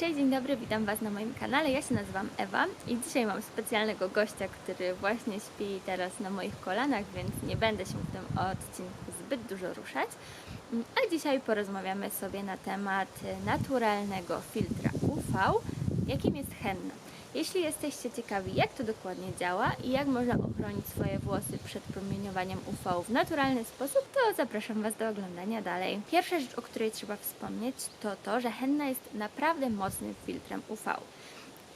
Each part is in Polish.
Cześć, dzień dobry, witam Was na moim kanale. Ja się nazywam Ewa i dzisiaj mam specjalnego gościa, który właśnie śpi teraz na moich kolanach, więc nie będę się w tym odcinku zbyt dużo ruszać. A dzisiaj porozmawiamy sobie na temat naturalnego filtra UV, jakim jest henna. Jeśli jesteście ciekawi, jak to dokładnie działa i jak można ochronić swoje włosy przed promieniowaniem UV w naturalny sposób, to zapraszam Was do oglądania dalej. Pierwsza rzecz, o której trzeba wspomnieć, to to, że henna jest naprawdę mocnym filtrem UV.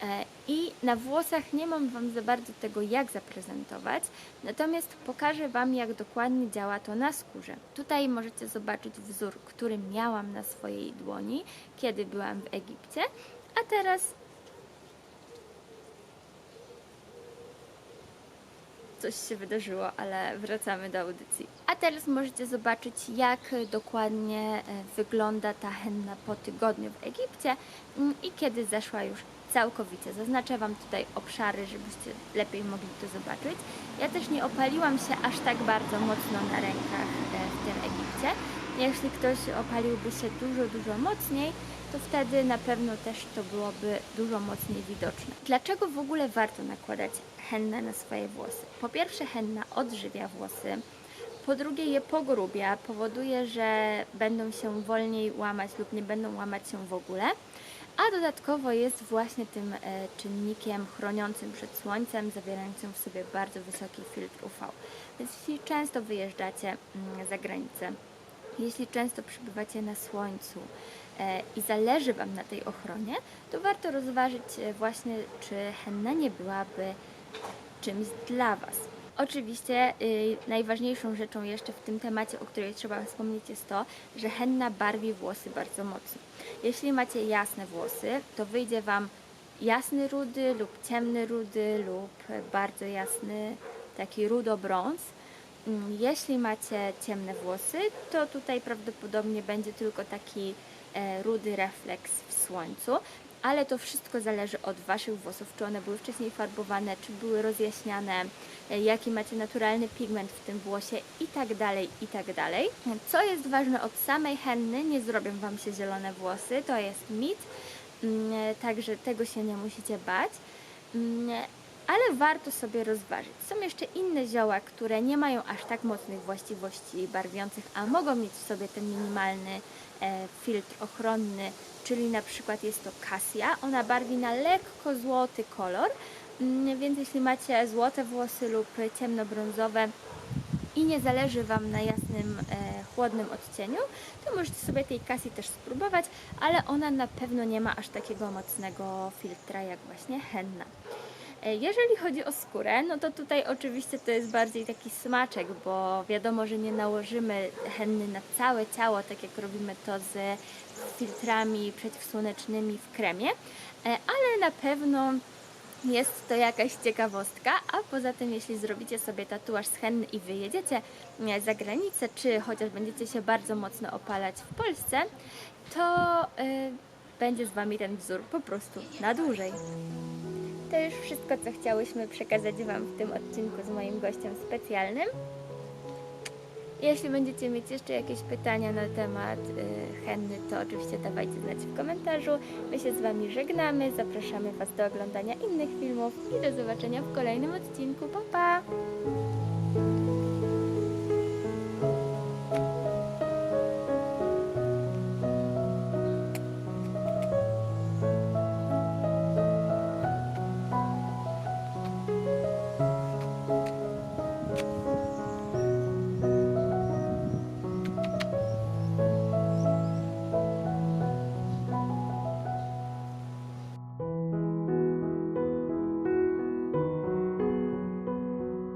E, I na włosach nie mam Wam za bardzo tego, jak zaprezentować, natomiast pokażę Wam, jak dokładnie działa to na skórze. Tutaj możecie zobaczyć wzór, który miałam na swojej dłoni, kiedy byłam w Egipcie, a teraz coś się wydarzyło, ale wracamy do audycji. A teraz możecie zobaczyć, jak dokładnie e, wygląda ta henna po tygodniu w Egipcie mm, i kiedy zeszła już całkowicie. Zaznaczę Wam tutaj obszary, żebyście lepiej mogli to zobaczyć. Ja też nie opaliłam się aż tak bardzo mocno na rękach e, w tym Egipcie. Jeśli ktoś opaliłby się dużo, dużo mocniej, to wtedy na pewno też to byłoby dużo mocniej widoczne. Dlaczego w ogóle warto nakładać hennę na swoje włosy? Po pierwsze, henna odżywia włosy. Po drugie, je pogrubia, powoduje, że będą się wolniej łamać lub nie będą łamać się w ogóle. A dodatkowo jest właśnie tym e, czynnikiem chroniącym przed słońcem, zawierającym w sobie bardzo wysoki filtr UV. Więc jeśli często wyjeżdżacie mm, za granicę, jeśli często przebywacie na słońcu e, i zależy Wam na tej ochronie, to warto rozważyć e, właśnie, czy henna nie byłaby czymś dla Was. Oczywiście y, najważniejszą rzeczą jeszcze w tym temacie, o której trzeba wspomnieć jest to, że henna barwi włosy bardzo mocno. Jeśli macie jasne włosy, to wyjdzie Wam jasny rudy lub ciemny rudy lub bardzo jasny taki rudo-brąz. Mm, Jeśli macie ciemne włosy, to tutaj prawdopodobnie będzie tylko taki e, rudy refleks w słońcu, ale to wszystko zależy od Waszych włosów, czy one były wcześniej farbowane, czy były rozjaśniane, e, jaki macie naturalny pigment w tym włosie i tak dalej, i tak dalej. Co jest ważne od samej henny, nie zrobią Wam się zielone włosy, to jest mit, Mm, także tego się nie musicie bać. Ale warto sobie rozważyć. Są jeszcze inne zioła, które nie mają aż tak mocnych właściwości barwiących, a mogą mieć w sobie ten minimalny e, filtr ochronny, czyli na przykład jest to kasia. Ona barwi na lekko złoty kolor, mm, więc jeśli macie złote włosy lub ciemnobrązowe, i nie zależy Wam na jasnym, e, chłodnym odcieniu, to możecie sobie tej kasji też spróbować, ale ona na pewno nie ma aż takiego mocnego filtra jak właśnie henna. E, Jeżeli chodzi o skórę, no to tutaj oczywiście to jest bardziej taki smaczek, bo wiadomo, że nie nałożymy henny na całe ciało, tak jak robimy to z filtrami przeciwsłonecznymi w kremie, e, ale na pewno jest to jakaś ciekawostka, a poza tym, jeśli zrobicie sobie tatuaż z henny i wyjedziecie e, za granicę, czy chociaż będziecie się bardzo mocno opalać w Polsce, to y, będzie z Wami ten wzór po prostu na dłużej. To już wszystko, co chciałyśmy przekazać Wam w tym odcinku z moim gościem specjalnym. Jeśli będziecie mieć jeszcze jakieś pytania na temat y, henny, to oczywiście dawajcie znać w komentarzu. My się z Wami żegnamy, zapraszamy Was do oglądania innych filmów i do zobaczenia w kolejnym odcinku. Pa, pa!